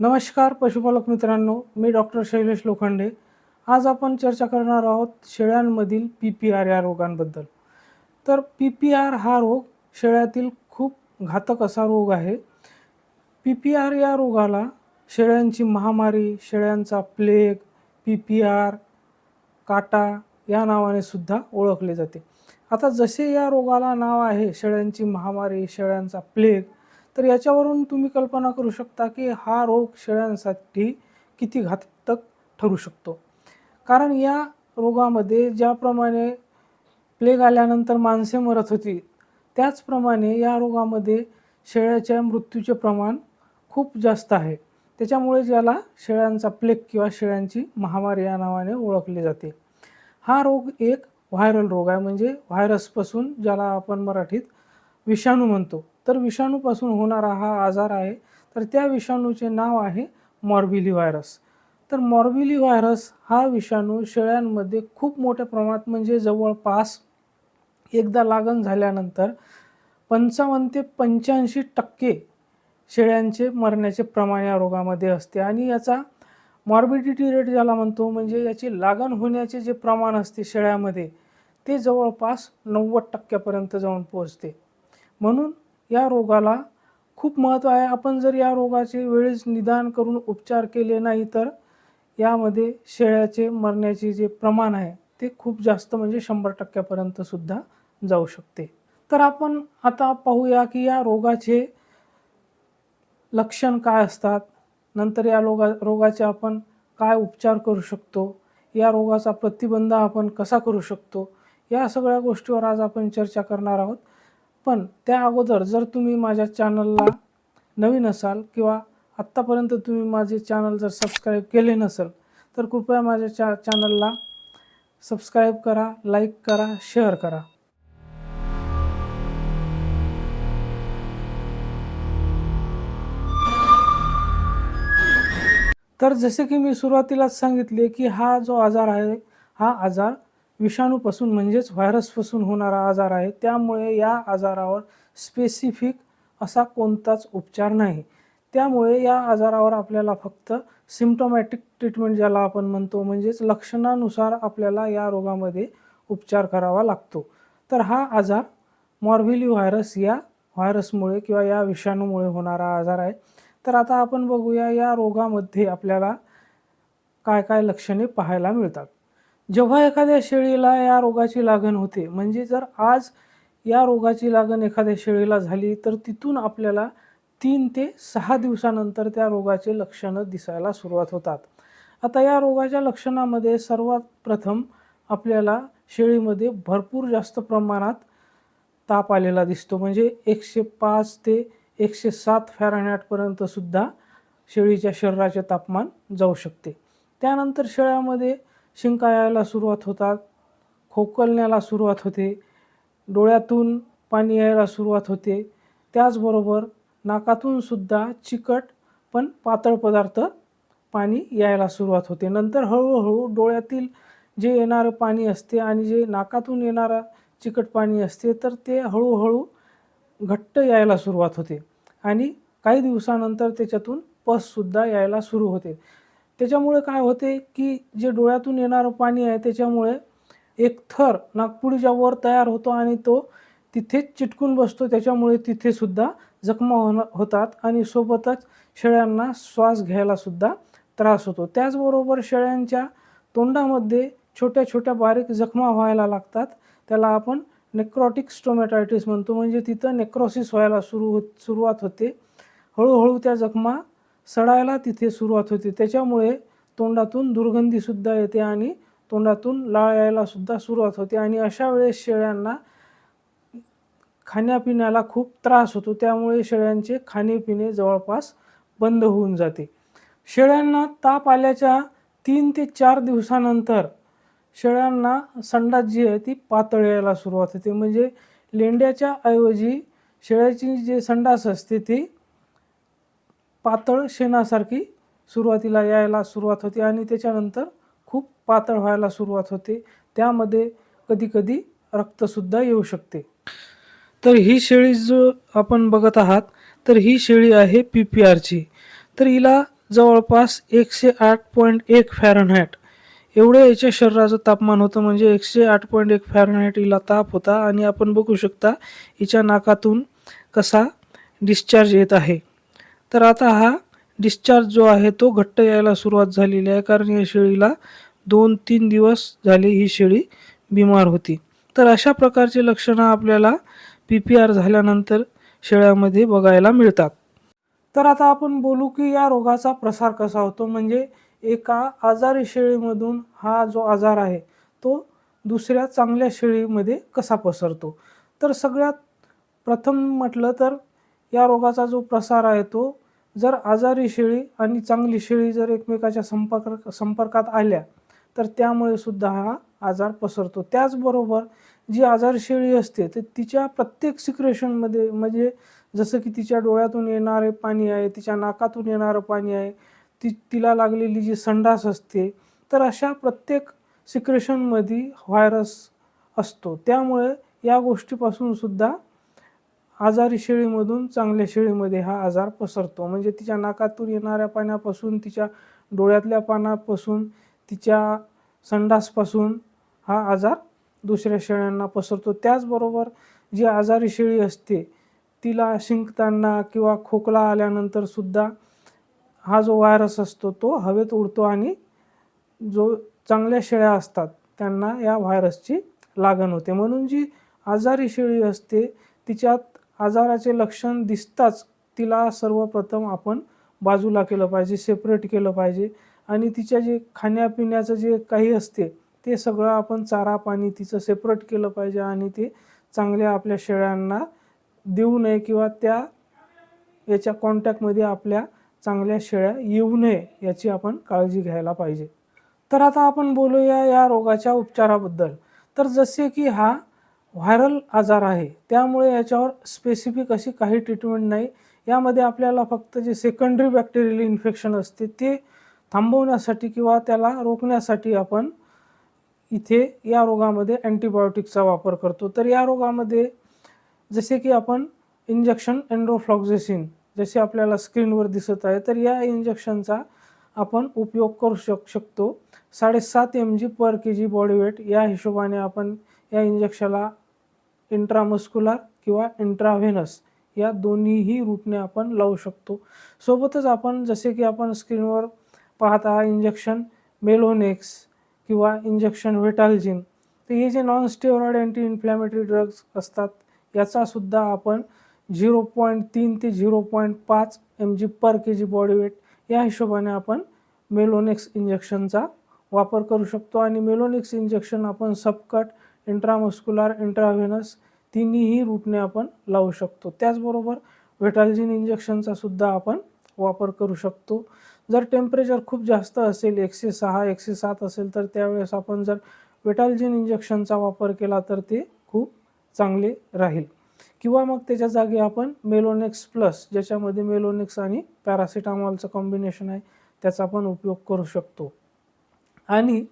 नमस्कार पशुपालक मित्रांनो मी डॉक्टर शैलेश लोखंडे. आज आपण चर्चा करणार आहोत शेळ्यांमधील पी पी आर या रोगांबद्दल. तर पी पी आर हा रोग शेळ्यातील खूप घातक असा रोग आहे. पी पी आर या रोगाला शेळ्यांची महामारी शेळ्यांचा प्लेग पी पी आर काटा या नावाने सुद्धा ओळखले जाते. आता जसे या रोगाला नाव आहे शेळ्यांची महामारी शेळ्यांचा प्लेग तर याच्यावरून तुम्ही कल्पना करू शकता की हा रोग शेळ्यांसाठी किती घातक ठरू शकतो. कारण या रोगामध्ये ज्याप्रमाणे प्लेग आल्यानंतर माणसे मरत होती त्याचप्रमाणे या रोगामध्ये शेळ्याच्या मृत्यूचे प्रमाण खूप जास्त आहे. त्याच्यामुळे ज्याला शेळ्यांचा प्लेग किंवा शेळ्यांची महामारी या नावाने ओळखले जाते. हा रोग एक व्हायरल रोग आहे म्हणजे व्हायरसपासून ज्याला आपण मराठीत विषाणू म्हणतो. तर विषाणूपासून होणारा हा आजार आहे. तर त्या विषाणूचे नाव आहे मॉर्बिली व्हायरस तर मॉर्बिली व्हायरस हा विषाणू शेळ्यांमध्ये खूप मोठ्या प्रमाणात म्हणजे जवळपास एकदा लागण झाल्यानंतर पंचावन्न ते पंच्याऐंशी टक्के शेळ्यांचे मरण्याचे प्रमाण या रोगामध्ये असते. आणि याचा मॉर्बिडिटी रेट ज्याला म्हणतो म्हणजे याची लागण होण्याचे जे प्रमाण असते शेळ्यामध्ये ते जवळपास नव्वद टक्क्यापर्यंत जाऊन पोहोचते. म्हणून या रोगाला खूप महत्त्व आहे. आपण जर या रोगाचे वेळेस निदान करून उपचार केले नाही तर यामध्ये शेळ्याचे मरण्याचे जे प्रमाण आहे ते खूप जास्त म्हणजे शंभर टक्क्यापर्यंत सुद्धा जाऊ शकते. तर आपण आता पाहूया की या रोगाचे लक्षण काय असतात? नंतर या रोगा रोगाचे आपण काय उपचार करू शकतो? या रोगाचा प्रतिबंध आपण कसा करू शकतो? या सगळ्या गोष्टीवर आज आपण चर्चा करणार आहोत. पण त्या अगोदर जर तुम्ही माझ्या चॅनलला नवीन असाल किंवा आत्तापर्यंत तुम्ही माझे चॅनल जर सबस्क्राईब केले नसेल तर कृपया माझ्या चा चॅनलला सबस्क्राईब करा लाईक करा शेअर करा. तर जसे की मी सुरुवातीलाच सांगितले की हा जो आजार आहे हा आजार विषाणूपासून म्हणजेच व्हायरसपासून होणारा आजार आहे त्यामुळे या आजारावर स्पेसिफिक असा कोणताच उपचार नाही. त्यामुळे या आजारावर आपल्याला फक्त सिम्टोमॅटिक ट्रीटमेंट ज्याला आपण म्हणतो म्हणजेच लक्षणानुसार आपल्याला या रोगामध्ये उपचार करावा लागतो. तर हा आजार मॉर्बिली व्हायरस या व्हायरसमुळे किंवा या विषाणूमुळे होणारा आजार आहे. तर आता आपण बघूया या रोगामध्ये आपल्याला काय काय लक्षणे पाहायला मिळतात. जेव्हा एखाद्या शेळीला या रोगाची लागण होते म्हणजे जर आज या रोगाची लागण एखाद्या शेळीला झाली तर तिथून आपल्याला तीन ते सहा दिवसानंतर त्या रोगाचे लक्षणं दिसायला सुरुवात होतात. आता या रोगाच्या लक्षणामध्ये सर्वात प्रथम आपल्याला शेळीमध्ये भरपूर जास्त प्रमाणात ताप आलेला दिसतो. म्हणजे एकशे पाच ते एकशे सात फॅरनॅटपर्यंत सुद्धा शेळीच्या शरीराचे तापमान जाऊ शकते. त्यानंतर शेळ्यामध्ये शिंका यायला सुरुवात होतात खोकलण्याला सुरुवात होते डोळ्यातून पाणी यायला सुरुवात होते. त्याचबरोबर नाकातून सुद्धा चिकट पण पातळ पदार्थ पाणी यायला सुरुवात होते. नंतर हळूहळू डोळ्यातील जे येणारं पाणी असते आणि जे नाकातून येणारं चिकट पाणी असते तर ते हळूहळू घट्ट यायला सुरुवात होते आणि काही दिवसानंतर त्याच्यातून पससुद्धा यायला सुरू होते. त्याच्यामुळे काय होते की जे डोळ्यातून येणारं पाणी आहे त्याच्यामुळे एक थर नागपुडीच्या वर तयार होतो आणि तो तिथेच चिटकून बसतो. त्याच्यामुळे तिथेसुद्धा जखमा होणं होतात आणि सोबतच शेळ्यांना श्वास घ्यायलासुद्धा त्रास होतो. त्याचबरोबर शेळ्यांच्या तोंडामध्ये छोट्या छोट्या बारीक जखमा व्हायला लागतात. त्याला आपण नेक्रॉटिक स्टोमॅटायटिस म्हणतो. म्हणजे तिथं नेक्रोसिस व्हायला सुरू हो सुरुवात होते. हळूहळू त्या जखमा सडायला तिथे सुरुवात होते. त्याच्यामुळे तोंडातून दुर्गंधीसुद्धा येते आणि तोंडातून लाळ यायलासुद्धा सुरुवात होते आणि अशा वेळेस शेळ्यांना खाण्यापिण्याला खूप त्रास होतो. त्यामुळे शेळ्यांचे खाणेपिणे जवळपास बंद होऊन जाते. शेळ्यांना ताप आल्याच्या तीन ते चार दिवसानंतर शेळ्यांना संडास जी आहे ती पातळ यायला सुरुवात होते. म्हणजे लेंड्याच्या ऐवजी शेळ्याची जे संडास असते ती पातळ शेणासारखी सुरुवातीला यायला सुरुवात होते आणि त्याच्यानंतर खूप पातळ व्हायला सुरुवात होते. त्यामध्ये कधीकधी रक्तसुद्धा येऊ शकते. तर ही शेळी जो आपण बघत आहात तर ही शेळी आहे पी पी आरची. तर हिला जवळपास एकशे आठ पॉईंट एक फॅरनहॅट एवढं याच्या शरीराचं तापमान होतं म्हणजे एकशे आठ पॉईंट एक फॅरनहॅट हिला ताप होता आणि आपण बघू शकता हिच्या नाकातून कसा डिस्चार्ज येत आहे. तर आता हा डिस्चार्ज जो आहे तो घट्ट यायला सुरुवात झालेली आहे. कारण या शेळीला दोन तीन दिवस झाले ही शेळी बिमार होती. तर अशा प्रकारची लक्षणं आपल्याला पी पी आर झाल्यानंतर शेळ्यामध्ये बघायला मिळतात. तर आता आपण बोलू की या रोगाचा प्रसार कसा होतो. म्हणजे एका आजारी शेळीमधून हा जो आजार आहे तो दुसऱ्या चांगल्या शेळीमध्ये कसा पसरतो? तर सगळ्यात प्रथम म्हटलं तर या रोगाचा जो प्रसार आहे तो जर आजारी शेळी आणि चांगली शेळी जर एकमेकाच्या संपर्क संपर्कात आल्या तर त्यामुळे सुद्धा हा आजार पसरतो. त्याचबरोबर जी आजार शेळी असते तर तिच्या प्रत्येक सिक्रेशनमध्ये म्हणजे जसं की तिच्या डोळ्यातून येणारे पाणी आहे तिच्या नाकातून येणारं पाणी आहे ती तिला लागलेली जी संडास असते तर अशा प्रत्येक सिक्रेशनमध्ये व्हायरस असतो. त्यामुळे या गोष्टीपासून सुद्धा आजारी शेळीमधून चांगल्या शेळीमध्ये हा आजार पसरतो. म्हणजे तिच्या नाकातून येणाऱ्या पाण्यापासून तिच्या डोळ्यातल्या पानापासून तिच्या संडासपासून हा आजार दुसऱ्या शेळ्यांना पसरतो. त्याचबरोबर जी आजारी शेळी असते तिला शिंकताना किंवा खोकला आल्यानंतर सुद्धा हा जो व्हायरस असतो तो हवेत उडतो आणि जो चांगल्या शेळ्या असतात त्यांना या व्हायरसची लागण होते. म्हणून जी आजारी शेळी असते तिच्यात आजाराचे लक्षण दिसताच तिला सर्वप्रथम आपण बाजूला केलं पाहिजे सेपरेट केलं पाहिजे. आणि तिच्या जे खाण्यापिण्याचं जे काही असते ते सगळं आपण चारा पाणी तिचं सेपरेट केलं पाहिजे आणि ते चांगल्या आपल्या शेळ्यांना देऊ नये किंवा त्या याच्या कॉन्टॅक्टमध्ये आपल्या चांगल्या शेळ्या येऊ नये याची आपण काळजी घ्यायला पाहिजे. तर आता आपण बोलूया या रोगाच्या उपचाराबद्दल. तर जसे की हा व्हायरल आजार आहे. त्यामुळे याच्यावर स्पेसिफिक अशी काही ट्रीटमेंट नाही. यामध्ये आपल्याला फक्त जे सेकंडरी बॅक्टेरियल इन्फेक्शन असते ते थांबवण्यासाठी किंवा त्याला रोखण्यासाठी आपण इथे या रोगामध्ये अँटीबायोटिकचा वापर करतो. तर या रोगामध्ये जसे की आपण इंजेक्शन एन्ड्रोफ्लॉक्झेसिन जसे आपल्याला स्क्रीनवर दिसत आहे तर या इंजेक्शनचा आपण उपयोग करू शक शकतो. साडेसात M G per K G body weight या हिशोबाने आपण या इंजेक्शनला इंट्रामस्क्युलर किंवा इंट्राव्हेनस या दोन्हीही रूटने आपण लावू शकतो. सोबतच आपण जसे की आपण स्क्रीनवर पाहत आहात इंजेक्शन मेलोनेक्स किंवा इंजेक्शन व्हेटाल्जिन तर हे जे non steroid anti inflammatory drugs असतात याचासुद्धा आपण झिरो पॉईंट तीन ते झिरो पॉईंट पाच M G per K G body weight या हिशोबाने आपण मेलोनेक्स इंजेक्शनचा वापर करू शकतो. आणि मेलोनेक्स इंजेक्शन आपण सबकट इंट्रामस्क्युलर इंट्राव्हेनस तिन्हीही रूटने आपण लावू शकतो. त्याचबरोबर व्हेटाल्जिन इंजेक्शनचा सुद्धा आपण वापर करू शकतो. जर टेम्परेचर खूप जास्त असेल एकशे सहा एकशे सात असेल तर त्यावेळेस आपण जर वेटाल्जिन इंजेक्शनचा वापर केला तर ते खूप चांगले राहील. किंवा मग त्याच्या जागी आपण मेलोनेक्स प्लस ज्याच्यामध्ये मेलोनेक्स आणि पॅरासिटामॉलचं कॉम्बिनेशन आहे त्याचा पण उपयोग करू शकतो. आणि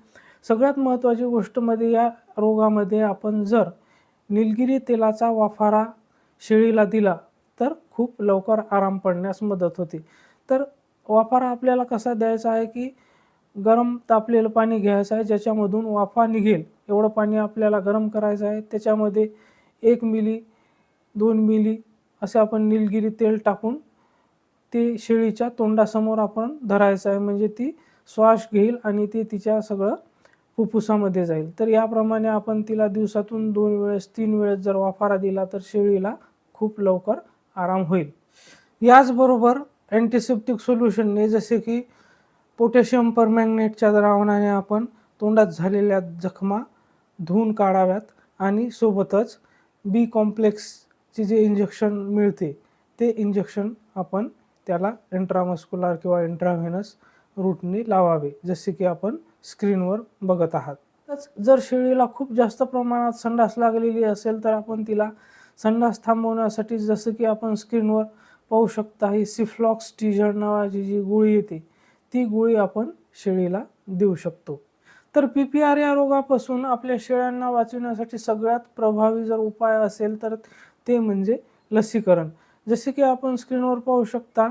सगळ्यात महत्त्वाची गोष्टमध्ये या रोगामध्ये आपण जर निलगिरी तेलाचा वाफारा शेळीला दिला तर खूप लवकर आराम पडण्यास मदत होते. तर वाफारा आपल्याला कसा द्यायचा आहे की गरम तापलेलं पाणी घ्यायचं आहे ज्याच्यामधून वाफा निघेल एवढं पाणी आपल्याला गरम करायचं आहे. त्याच्यामध्ये एक मिली दोन मिली असे आपण निलगिरी तेल टाकून ते शेळीच्या तोंडासमोर आपण धरायचं आहे. म्हणजे ती श्वास घेईल आणि ते तिच्या सगळं फुफ्फुसामध्ये जाईल. तर याप्रमाणे आपण तिला दिवसातून दोन वेळेस तीन वेळेस जर वाफारा दिला तर शेळीला खूप लवकर आराम होईल. याचबरोबर अँटीसेप्टिक सोल्युशनने जसे की पोटॅशियम परमॅग्नेटच्या द्रावणाने आपण तोंडात झालेल्या जखमा धुवून काढाव्यात आणि सोबतच बी कॉम्प्लेक्सचे जे इंजेक्शन मिळते ते इंजेक्शन आपण त्याला इंट्रामस्क्युलर किंवा इंट्राव्हेनस रूटने लावावे. जसे की आपण स्क्रीनवर बघत आहात. जर शेळीला खूप जास्त प्रमाणात संडास लागलेली असेल तर आपण तिला संडास थांबवण्यासाठी जसं की आपण स्क्रीनवर पाहू शकता ही सिफ्लॉक्स टीजर नावाची जी गोळी येते ती गोळी आपण शेळीला देऊ शकतो. तर पी पी आर या रोगापासून आपल्या शेळ्यांना वाचवण्यासाठी सगळ्यात प्रभावी जर उपाय असेल तर ते म्हणजे लसीकरण. जसे की आपण स्क्रीनवर पाहू शकता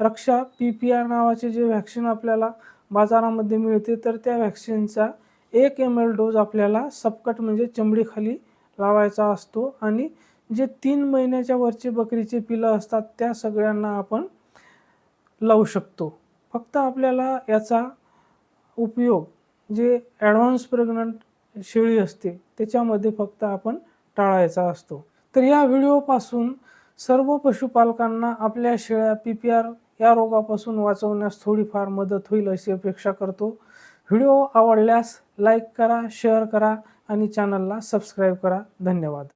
रक्षा पी पी आर नावाचे जे व्हॅक्सिन आपल्याला बाजारामध्ये मिळते तर त्या व्हॅक्सिनचा एक एम एल डोस आपल्याला सपकट म्हणजे चमडीखाली लावायचा असतो. आणि जे तीन महिन्याच्या वरचे बकरीचे पिलं असतात त्या सगळ्यांना आपण लावू शकतो. फक्त आपल्याला याचा उपयोग जे ॲडव्हान्स प्रेग्नंट शेळी असते त्याच्यामध्ये फक्त आपण टाळायचा असतो. तर या व्हिडिओपासून सर्व पशुपालकांना आपल्या शेळ्या पी पी आर या रोगापासून वाचवण्यास थोडीफार मदत होईल अशी अपेक्षा करतो. व्हिडिओ आवडल्यास लाईक करा शेअर करा आणि चॅनलला सबस्क्राईब करा. धन्यवाद.